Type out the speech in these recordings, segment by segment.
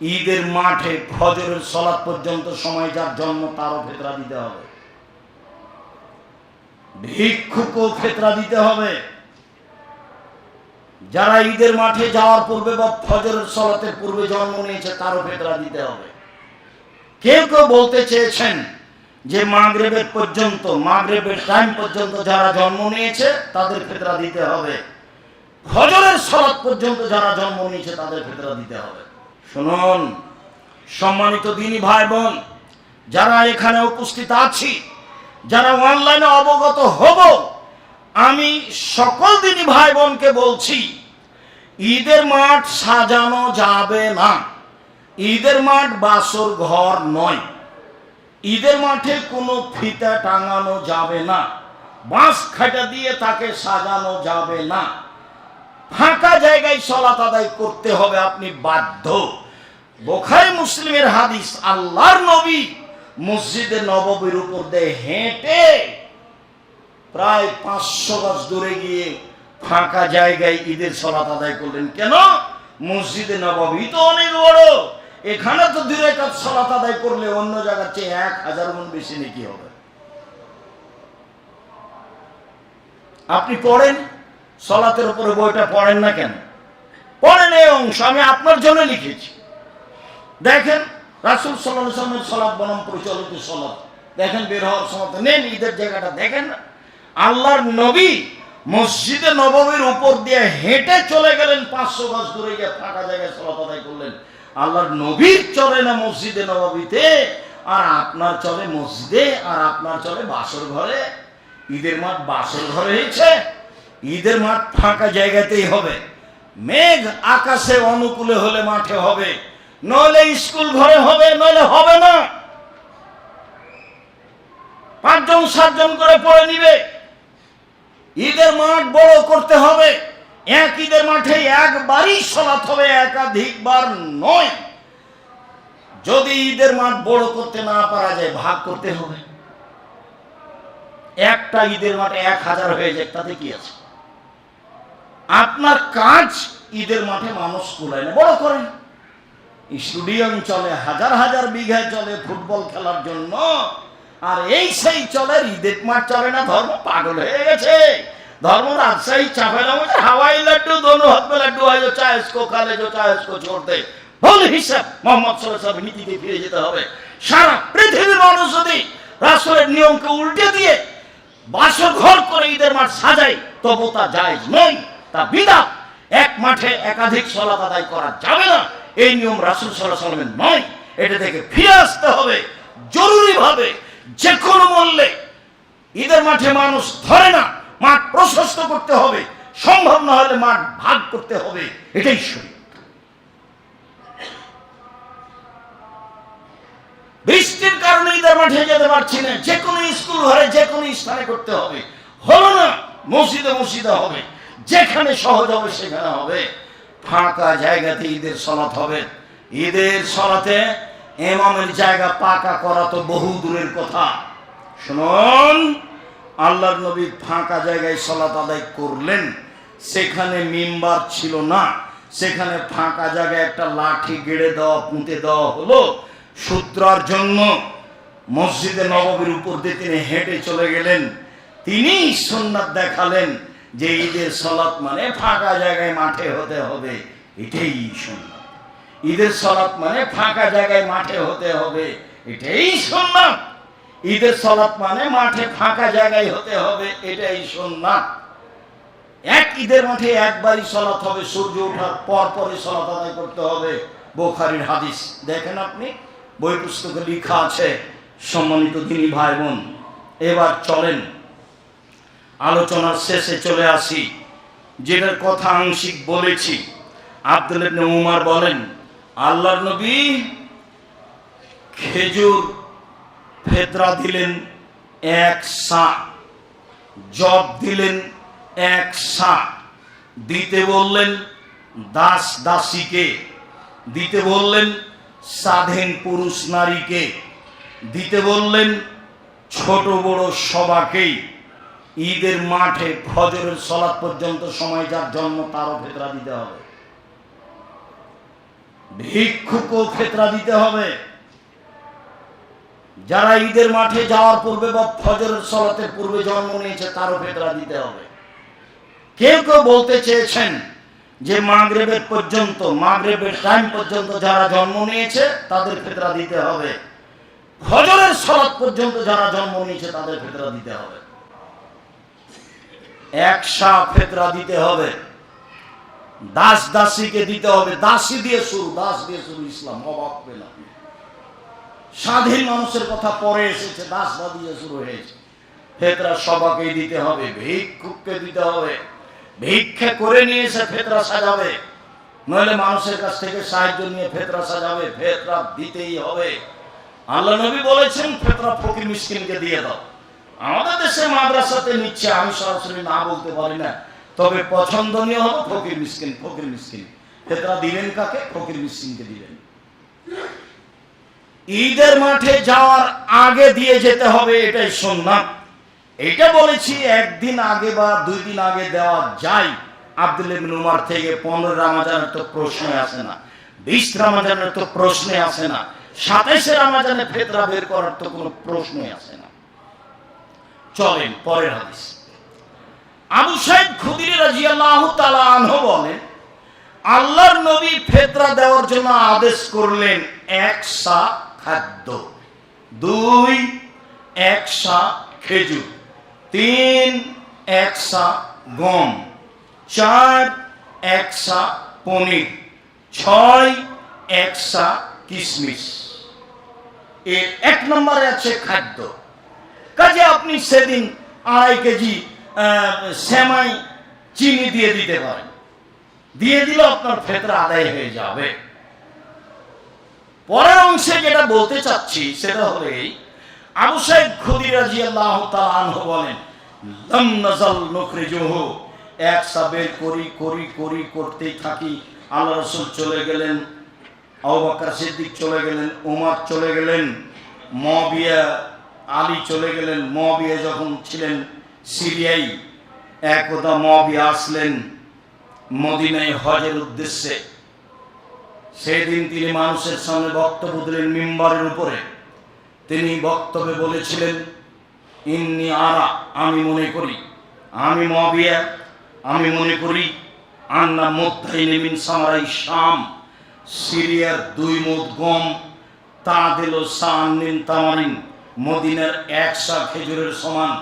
ঈদের মাঠে ফজরের সলাৎ পর্যন্ত সময় যার জন্ম তারও ফেতরা দিতে হবে। ভিক্ষুকও ফেতরা দিতে হবে। যারা ঈদের মাঠে যাওয়ার পূর্বে বা ফজরের সলাতের পূর্বে জন্ম নিয়েছে, তারও ফেতরা দিতে হবে। কেউ কেউ বলতে চেয়েছেন যে মাগরেবের পর্যন্ত, মাগরেবের টাইম পর্যন্ত যারা জন্ম নিয়েছে, তাদের ফেতরা দিতে হবে। ফজরের সলাৎ পর্যন্ত যারা জন্ম নিয়েছে, তাদের ফেতরা দিতে হবে। শুনুন, সম্মানিত দিনী ভাই বোন যারা এখানে উপস্থিত আছি, যারা অনলাইনে অবগত হব, আমি সকল দিনী ভাই বোনকে বলছি, ঈদের মাঠ সাজানো যাবে না। ঈদের মাঠ বাসর ঘর নয়। ঈদের মাঠে কোনো ফিতা টাঙানো যাবে না। বাঁশ খাটা দিয়ে তাকে সাজানো যাবে না। ফাঁকা জায়গায় সলাত আদায় করতে হবে, আপনি বাধ্য। বোখারি মুসলিমের হাদিস, আল্লাহর নবী মসজিদে নববীর উপর দিয়ে হেঁটে প্রায় পাঁচশো গাছ দূরে গিয়ে ফাঁকা জায়গায় ঈদের সলাত আদায় করলেন। কেন? মসজিদে নববী তো অনেক বড়। এখানে তো দূরে কাজ সলাত আদায় করলে অন্য জায়গার চেয়ে এক হাজার গুণ বেশি নাকি হবে? আপনি পড়েন? সলাতের উপরে বইটা পড়েন না কেন? পড়েন এই অংশ, আমি আপনার জন্য লিখেছি। দেখেন, রাসুল সাল্লাহ সাল্লামের সলাপ বনাম প্রচলিত সলাপ দেখেন, বের হওয়ার সময় নেন ঈদের জায়গাটা দেখেন না। আল্লাহর নবী মসজিদে নবমীর উপর দিয়ে হেঁটে চলে গেলেন, পাঁচশো গাছ দূরে গিয়ে ফাঁকা জায়গায় সলাপ আদায় করলেন। আল্লাহর নবীর চলে না মসজিদে নবমীতে আর আপনার চলে মসজিদে, আর আপনার চলে বাসর ঘরে। ঈদের মাঠ বাসর ঘরে হয়েছে। ঈদের মাঠ ফাঁকা জায়গাতেই হবে। মেঘ আকাশে অনুকূলে হলে মাঠে হবে। নইলে স্কুল ঘরে হবে, নইলে হবে না। পাঁচজন, সাতজন করে পড়ে নিবে। ঈদের মাঠ বড় করতে হবে। এক ঈদের মাঠে একবারই সলাৎ হবে, একাধিকবার নয়। যদি ঈদের মাঠ বড় করতে না পারা যায়, ভাগ করতে হবে। একটা ঈদের মাঠে এক হাজার হয়ে যায়, তাতে কি আছে? আপনার কাজ ঈদের মাঠে মানুষ কুলায় বড় করেন। স্টুডিয়াম চলে, হাজার হাজার বিঘায় চলে ফুটবল খেলার জন্য। আর এই সেই চলে, ঈদের মাঠ চলে না, ধর্ম পাগল হয়ে গেছে। ধর্ম রাজশাহী চাপে চাপেলা মুঝে হাওয়াই লাড্ডু, দোনো হাত লাড্ডু হয় চায় ইসকো কালে জো চায় ইসকো ছোড় দে ভুল হিসাব, মোহাম্মদ সাল্লাহ নীতিতে ফিরে যেতে হবে। সারা পৃথিবীর মানুষ যদি রাসুলের নিয়মকে উল্টে দিয়ে বাসর ঘর করে ঈদের মাঠ সাজাই তবু তা যায় নয় তা বিদা, এক মাঠে একাধিক সলাত আদায় করা যাবে না। এই নিয়ম রাসুল সাল্লামের নয়। এটা থেকে ফিরে আসতে হবে যে কোনো মূল্যে। ঈদের মাঠে মানুষ ধরে না, মাঠ প্রশস্ত করতে হবে। সম্ভব না হলে মাঠ ভাগ করতে হবে। এটাই শরীর। বৃষ্টির কারণে ঈদের মাঠে যেতে পারছি না। যে কোনো স্কুল ঘরে যে কোনো স্থানে করতে হবে। হলো না, মসজিদে মসজিদে হবে। যেখানে সহজ হবে, সেখানে হবে। ফাঁকা জায়গাতে ঈদের সলাত হবে। ঈদের সলাতে এমামের জায়গা পাকা করা তো বহু দূরের কথা। শুনুন, আল্লাহর নবী ফাঁকা জায়গায় সলাত আদায় করলেন। সেখানে মিম্বার ছিল না। সেখানে ফাঁকা জায়গায় একটা লাঠি গেড়ে দেওয়া, পুঁতে দেওয়া হলো। সূত্রার জন্য মসজিদে নববীর উপর দিয়ে তিনি হেঁটে চলে গেলেন। তিনি সুন্নাত দেখালেন। যে ঈদের সলাৎ মানে ফাঁকা জায়গায় মাঠে হতে হবে, এটাই সুন্নাত। ঈদের সলাৎ মানে ফাঁকা জায়গায় মাঠে হতে হবে, এটাই সুন্নাত। ঈদের সলাৎ মানে মাঠে ফাঁকা জায়গায় হতে হবে, এটাই সুন্নাত। এক ঈদের মাঠে একবারই সলাৎ হবে, সূর্য ওঠার পর পরই সলাৎ আদায় করতে হবে। বোখারির হাদিস দেখেন আপনি, বই পুস্তকে লেখা আছে, সম্মানিত দিনী ভাই বোন, এবার চলেন আলোচনার শেষে চলে আসি, যেটার কথা আংশিক বলেছি। আব্দুল উমার বলেন, আল্লাহর নবী খেজুর ফেতরা দিলেন এক সা জব দিলেন এক সা দিতে বললেন দাস দাসীকে, দিতে বললেন স্বাধীন পুরুষ নারীকে, দিতে বললেন ছোট বড় সবাকেই। ঈদের মাঠে ফজরের সলাৎ পর্যন্ত সময় যার জন্ম তারও ভেতরা দিতে হবে। ভিক্ষুকও ফেতরা দিতে হবে। যারা ঈদের মাঠে যাওয়ার পূর্বে বা ফজরের সলাতের পূর্বে জন্ম নিয়েছে, তারও ফেতরা দিতে হবে। কেউ কেউ বলতে চেয়েছেন যে মাগরেবের পর্যন্ত, মাগরেবের টাইম পর্যন্ত যারা জন্ম নিয়েছে, তাদের ফেতরা দিতে হবে। ফজরের সলাৎ পর্যন্ত যারা জন্ম নিয়েছে, তাদের ফেতরা দিতে হবে। একশা ফেতরা দিতে হবে। দাস দাসীকে দিতে হবে। দাসী দিয়ে শুরু, দাস দিয়ে শুরু ইসলাম, অবাক পেলাম। স্বাধীন মানুষের কথা পরে এসেছে, দাস দিয়ে শুরু হয়েছে। ফেতরা সবাকেই দিতে হবে, ভিক্ষুককে দিতে হবে। ভিক্ষা করে নিয়ে এসে ফেতরা সাজাবে। নইলে মানুষের কাছ থেকে সাহায্য নিয়ে ফেতরা সাজাবে। ফেতরা দিতেই হবে। আল্লাহ নবী বলেছেন, ফেতরা ফকির মিসকিনকে দিয়ে দাও। আমাদের দেশে মাদ্রাসাতে নিচ্ছে, আমি সরাসরি না বলতে পারি না। তবে পছন্দনীয় হলো ফকির মিসকিন ফকির মিসকিন। ফেতরা দিবেন কাকে? ফকির মিসকিনকে দিবেন। ঈদের মাঠে যাওয়ার আগে দিয়ে যেতে হবে, এটাই সুন্নাত। এটা বলেছি, একদিন আগে বা দুই দিন আগে দেওয়া যায়। আব্দুল উমার থেকে পনেরো রামাজানের তো প্রশ্ন আসে না, বিশ রামাজানের তো প্রশ্নই আসে না, সাতাইশে রামাজানে ফেতরা বের করার তো কোনো প্রশ্নই আসে না। চলেন, পরের হাদিস। আবু সাইদ খুদির রাজিয়াল্লাহু তাআলা আনহু বলেন, আল্লাহর নবী ফেতরা দেওয়ার জন্য আদেশ করলেন এক সা খাদ্য, দুই এক সা খেজুর, তিন এক সা গম, চার এক সা পনির, ছয় এক সা কিশমিশ এর এক নম্বরে আছে খাদ্য। কাজে আপনি সেদিন আড়াই কেজি সেমাই চিনি দিয়ে দিতে পারেন। দিয়ে দিলে আপনার ফেতরা আদায় হয়ে যাবে। পরের অংশে যেটা বলতে চাচ্ছি, সেটা হলো আবু সাইদ খুদি রাদিয়াল্লাহু তাআলা আনহু বলেন, লাম নাজাল নুখরিজুহু। এক সাবের করি করি করি করতেই থাকি। আল্লাহ রাসূল চলে গেলেন, আবু বকর সিদ্দিক চলে গেলেন ওমর চলে গেলেন মুয়াবিয়া আলী চলে গেলেন মুয়াবিয়া যখন ছিলেন সিরিয়াই একদা মুয়াবিয়া আসলেন মদিনায় হজের উদ্দেশ্যে। সেদিন তিনি মানুষের সামনে বক্তব্য দিলেন মিম্বারের উপরে। তিনি বক্তব্যে বলেছিলেন, ইন্নি আরা, আমি মনে করি, আমি মবিয়া, আমি মনে করি, আন্না মিন সামারাই শাম, সিরিয়ার দুই মুদ গম তা দিল সান্নিন তামারিন মদিনার একশা খেজুরের সমান।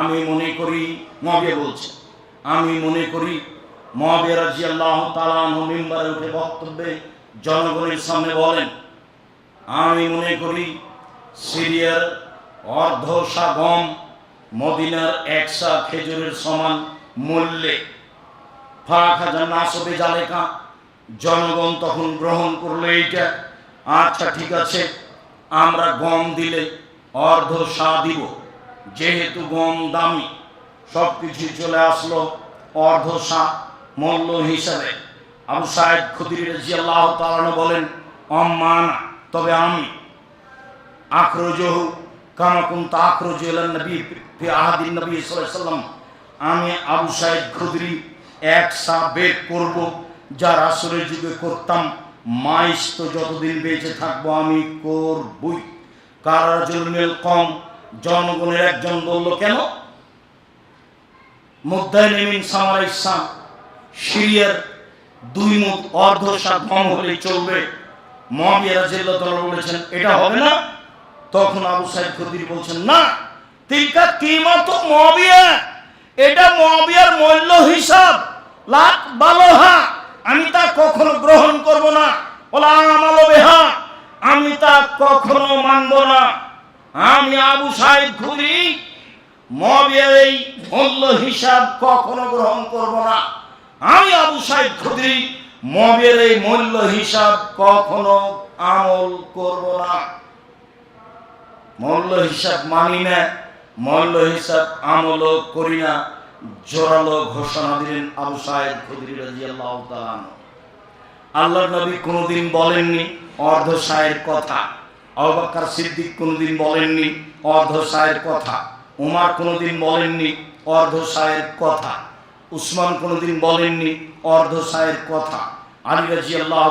আমি মনে করি মবিয়া বলছে, আমি মনে করি মহাবীর রাজিয়াল্লাহ তালাহ মিম্বারে উঠে বক্তব্যে জনগণের সামনে বলেন, আমি মনে করি সিরিয়ার অর্ধশা গম মদিনার একশা খেজুরের সমান মূল্যে। ফাঁক হাজার নাসবে জালেকা, জনগণ তখন গ্রহণ করল এইটা। আচ্ছা ঠিক আছে। আমরা গম দিলে অর্ধ সা দিব। যেহেতু গম দামি সব কিছু চলে আসলো অর্ধ সা মূল্য হিসাবে। আবু সাহেব খুদির রাজিয়াল্লাহ তাআলা বলেন, অম্মানা, তবে আমি আক্রোজহু কামা কুনতা আক্রোজ ইলান নবী ফি আহাদিন নবী সাল্লাম আমি আবু সাহেব খুদরি এক সা বের করব, যা রাসূলের যুগে করতাম। মাইস তো যতদিন বেঁচে থাকব আমি করবই। কারা জুলমিল কম? জনগণের একজন বলল, কেন? মুদ্দাইমিন সামার ইসলাম, সিরিয়ার দুই মুখ অর্ধ সাত কম হলেই চলবে। মহাবিয়া রাজিল্লাহ বলেছেন, এটা হবে না। তখন আবু সাইদ খুদির বলছেন, না, তিলকা কিমত মহাবিয়া, এটা মহাবিয়ার মূল্য হিসাব, লাখ বালোহা। আমি তা কখনো গ্রহণ করব না। ওলা আমালো বেহা, আমি তা কখনো মানব না। আমি আবু সাইদ খুদি মহাবিয়ার এই মূল্য হিসাব কখনো গ্রহণ করব না। আমি আবু সাইদ খুদি মহাবিয়ার এই মূল্য হিসাব কখনো আমল করব না। মূল্য হিসাব মানি না, মূল্য হিসাব আমলও করি না। জোরালো ঘোষণা দিলেন আবু সাহেব খুদরি রাদিয়াল্লাহু তাআলা আনহু। নবী কোনোদিন বলেননি অর্ধ সায়ের কথা। আবু বকর সিদ্দিক কোনোদিন বলেননি অর্ধ সায়ের কথা। উমার কোনোদিন বলেননি অর্ধ সায়ের কথা। উসমান কোনোদিন বলেননি অর্ধ সায়ের কথা। আলী রাজি আল্লাহ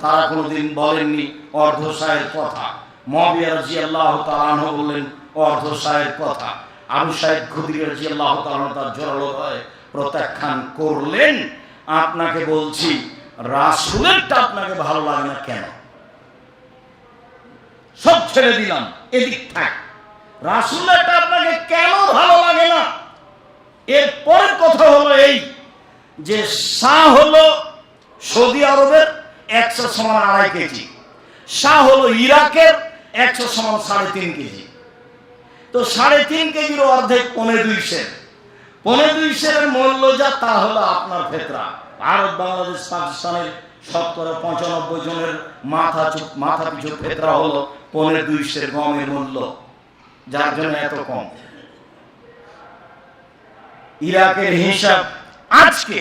তারা কোনোদিন বলেননি অর্ধসায়ের কথা। মহাবিয়া রাজি আল্লাহ তালাহ বললেন অর্ধসায়ের কথা। আবু সাহেব খুদির আল্লাহ তার জোরালো হয়ে প্রত্যাখ্যান করলেন। আপনাকে বলছি রাসুলেরটা আপনাকে ভালো লাগে না কেন? সব ছেড়ে দিলাম, এদিক থাক। রাসুলেরটা আপনাকে কেন ভালো লাগে না? এর পরের কথা হলো এই যে শাহ হলো সৌদি আরবের একশো সমান আড়াই কেজি, শাহ হলো ইরাকের একশো সমান সাড়ে তিন কেজি। তো সাড়ে তিন কেজির অর্ধেক পনে দুই সের। পনে দুই সেরের মূল্য যা, তা হলো আপনার ফেতরা। ভারত, বাংলাদেশ, পাকিস্তানের শতকরা পঁচানব্বই জনের মাথা মাথা পিছু ফেতরা হলো পনে দুই সের গমের মূল্য, যার জন্য এত কম। ইরাকের হিসাব আজকে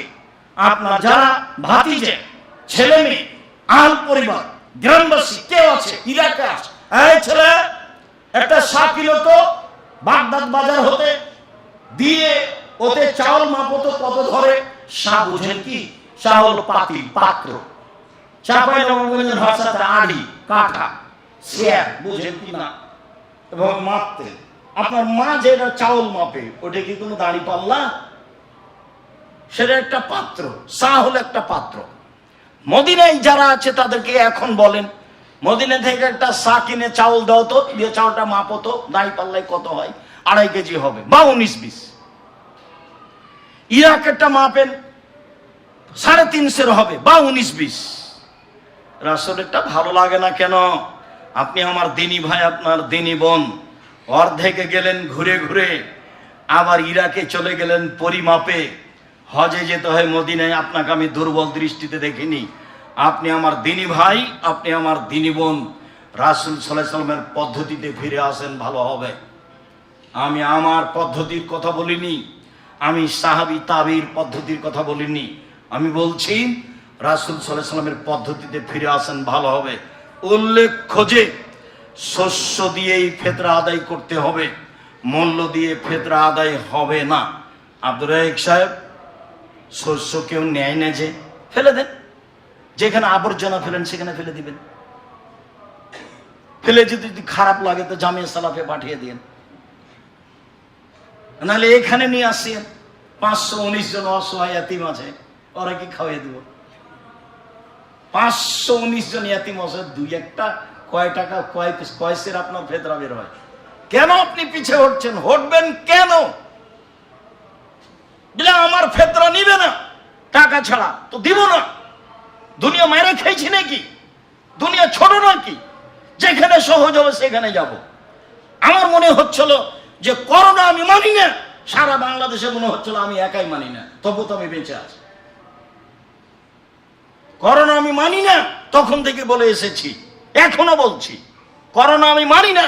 আপনার যারা ভাতিজে, ছেলে মেয়ে, আল পরিবার, গ্রামবাসী, কেউ আছে, ইরাকে আছে ছেলে, একটা সাত কিলো তো বাগদাদ বাজার হতে দিয়ে ওতে চাউল মাপতো কত ধরে, সা বুঝেন কি? হলো পাতি, পাত্র। চাপাই নবগঞ্জের ভাষাতে আড়ি কাঠা শেয়ার বুঝেন কি না? এবং মাপতেন আপনার মা যেটা চাউল মাপে, ওটা কি কোনো দাড়ি পাল্লা? সেটা একটা পাত্র সা হলো একটা পাত্র। মদিনায় যারা আছে তাদেরকে এখন বলেন মদিনা থেকে একটা সা কিনে চাউল দাও তো, দিয়ে চাউলটা মাপো তো, দাড়ি পাল্লায় কত হয়? আড়াই কেজি হবে বা উনিশ বিশ ইরাকেরটা মাপেন, সাড়ে তিনশের হবে বা উনিশ বিশ রাসলেরটা ভালো লাগে না কেন? আপনি আমার দিনী ভাই, আপনার দিনী বোন, অর্ধেকে গেলেন ঘুরে ঘুরে, আবার ইরাকে চলে গেলেন পরিমাপে। হজে যেতে হয় মদিনায়, আপনাকে আমি দুর্বল দৃষ্টিতে দেখিনি। আপনি আমার দিনী ভাই, আপনি আমার দিনী বোন। রাসুল সাল্লামের পদ্ধতিতে ফিরে আসেন, ভালো হবে। আমি আমার পদ্ধতির কথা বলিনি, আমি সাহাবি তাবির পদ্ধতির কথা বলিনি। আমি বলছি, রাসুল সাল্লাহ সাল্লামের পদ্ধতিতে ফিরে আসেন, ভালো হবে। উল্লেখ্য যে, শস্য দিয়েই ফেতরা আদায় করতে হবে, মূল্য দিয়ে ফেতরা আদায় হবে না। আব্দুর সাহেব, শস্য কেউ নেয় না যে, ফেলে দেন। যেখানে আবর্জনা ফেলেন, সেখানে ফেলে দিবেন। ফেলে যদি খারাপ লাগে, তো জামিয়া সালাফে পাঠিয়ে দিন নাহলে এখানে নিয়ে আসছেন পাঁচশো, উনিশ জন অসহায় এতিম আছে, ওরা কি খাওয়াই দিব? পাঁচশো, উনিশ জন এতিম আছে, দুই একটা, কয় টাকা, কয় কয় সের আপনার ফেতরা বের হয়? কেন আপনি পিছে হটছেন হটবেন কেন? আমার ফেতরা নিবে না। টাকা ছাড়া তো দিব না। দুনিয়া মেরে খেয়েছি নাকি? দুনিয়া ছোট নাকি? যেখানে সহজ হবে সেখানে যাব। আমার মনে হচ্ছিল যে করোনা আমি মানি না, সারা বাংলাদেশে মনে হচ্ছিল আমি একাই মানি না তবু তো আমি বেঁচে আছি। করোনা আমি মানি না, তখন থেকে বলে এসেছি, এখনও বলছি, করোনা আমি মানি না,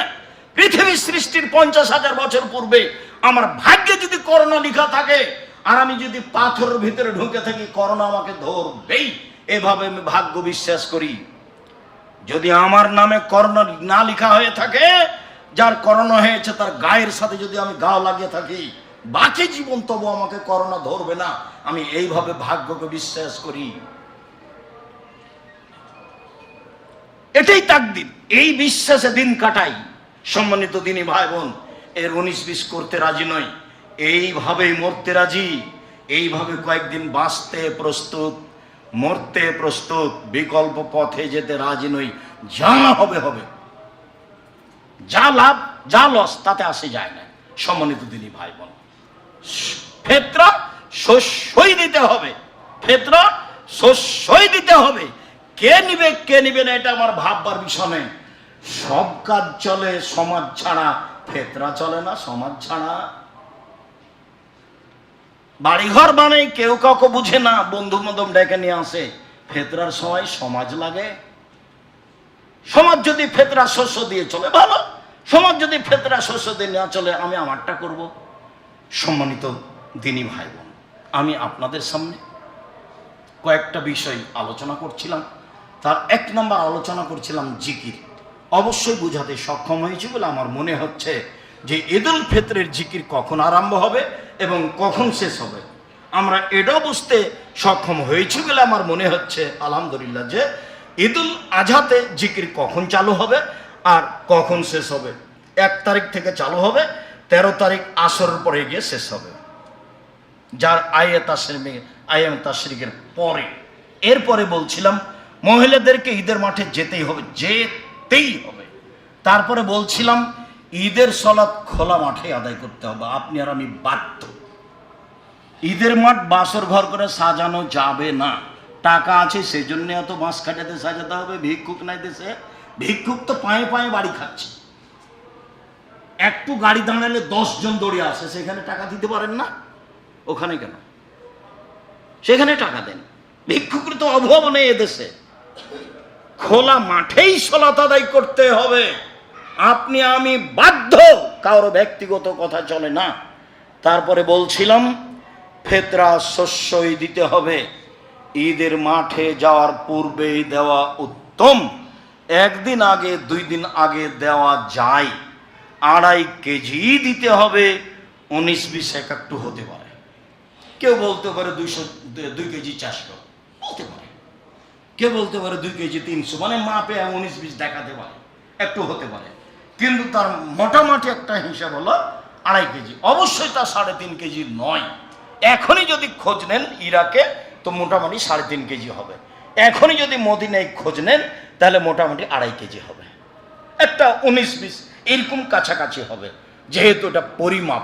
পৃথিবীর সৃষ্টির পঞ্চাশ হাজার বছর পূর্বে আমার ভাগ্যে যদি করোনা লেখা থাকে, আর আমি যদি পাথরের ভিতরে ঢুকে থাকি, করোনা আমাকে ধরবেই। এভাবে আমি ভাগ্য বিশ্বাস করি। যদি আমার নামে করোনা না লেখা হয়ে থাকে, যার করোনা হয়েছে তার গায়ের সাথে যদি আমি গা লাগিয়ে থাকি বাকি জীবন, তবু আমাকে করোনা ধরবে না। আমি এইভাবে ভাগ্যকে বিশ্বাস করি। এটাই তাকদিন এই বিশ্বাসে দিন কাটাই। সম্মানিত দিনী ভাই বোন এর উনিশ বিশ করতে রাজি নয় এইভাবেই মরতে রাজি। এইভাবে কয়েকদিন বাঁচতে প্রস্তুত। মরতে প্রস্তুত, বিকল্প পথে যেতে রাজি নই যা হবে হবে। যা লাভ, যা লস, তাতে আসে যায় না। সম্মানিত দিনী ভাই বোন ফেতরা শস্যই দিতে হবে। ফেতরা শস্যই দিতে হবে। কে নিবে কে নিবে না, এটা আমার ভাববার বিষয় সব কাজ চলে, সমাজ ছাড়া। ফেতরা চলে না, সমাজ ছাড়া। বাড়িঘর মানে কেউ কাউকে বুঝে না, বন্ধু বান্ধব ডেকে নিয়ে আসে। ফেতরার সময় সমাজ লাগে। সমাজ যদি ফেতরা শস্য দিয়ে চলে, ভালো। সমাজ যদি ফেতরা শস্য দিয়ে না চলে, আমি আমারটা করব। সম্মানিত দিনী ভাই বোন আমি আপনাদের সামনে কয়েকটা বিষয় আলোচনা করছিলাম। তার এক নম্বর আলোচনা করছিলাম জিকির। অবশ্যই বুঝাতে সক্ষম হয়েছি বলে আমার মনে হচ্ছে যে ঈদুল ফিতরের জিকির কখন আরম্ভ হবে এবং কখন শেষ হবে? আমরা এটাও বুঝতে সক্ষম হয়েছি বলে আমার মনে হচ্ছে, আলহামদুলিল্লাহ, যে ঈদুল আজহাতে জিকির কখন চালু হবে আর কখন শেষ হবে? এক তারিখ থেকে চালু হবে, তেরো তারিখ আসরের পরে গিয়ে শেষ হবে। যার আয়ে তাসরিমে আয়াম তাসরিকের পরে। এরপরে বলছিলাম, মহিলাদেরকে ঈদের মাঠে যেতেই হবে যেতেই হবে। তারপরে বলছিলাম ঈদের সলাৎ খোলা মাঠে আদায় করতে হবে। আপনি আর আমি বাধ্য। ঈদের মাঠ বাসর ঘর করে সাজানো যাবে না। টাকা আছে সেই জন্য এত বাঁশ কাটাতে সাজাতে হবে। ভিক্ষুক নাই দেশে। ভিক্ষুক তো পায়ে পায়ে বাড়ি খাচ্ছে। একটু গাড়ি দাঁড়ালে জন দৌড়ে আসে। সেখানে টাকা দিতে পারেন না? ওখানে কেন? সেখানে টাকা দেন। ভিক্ষুকের তো অভাব নেই এদেশে খোলা মাঠেই সলাত আদায় করতে হবে। আপনি, আমি বাধ্য। কারও ব্যক্তিগত কথা চলে না। তারপরে বলছিলাম, ফেতরা শস্যই দিতে হবে। ঈদের মাঠে যাওয়ার পূর্বেই দেওয়া উত্তম। একদিন আগে, দুই দিন আগে দেওয়া যায়। আড়াই কেজি দিতে হবে, উনিশ, বিশ এক একটু হতে পারে। কেউ বলতে পারে দুইশো, দুই কেজি চারশো বলতে পারে। কেউ বলতে পারে দুই কেজি তিনশো। মানে মাপে উনিশ, বিশ দেখাতে পারে। একটু হতে পারে। কিন্তু তার মোটামুটি একটা হিসাব হলো আড়াই কেজি। অবশ্যই তা সাড়ে তিন কেজি নয়। এখনই যদি খোঁজ নেন ইরাকে, তো মোটামুটি সাড়ে তিন কেজি হবে। এখনই যদি মদিনায় খোঁজ নেন, তাহলে মোটামুটি আড়াই কেজি হবে। একটা উনিশ বিশ এরকম কাছাকাছি হবে। যেহেতু এটা পরিমাপ।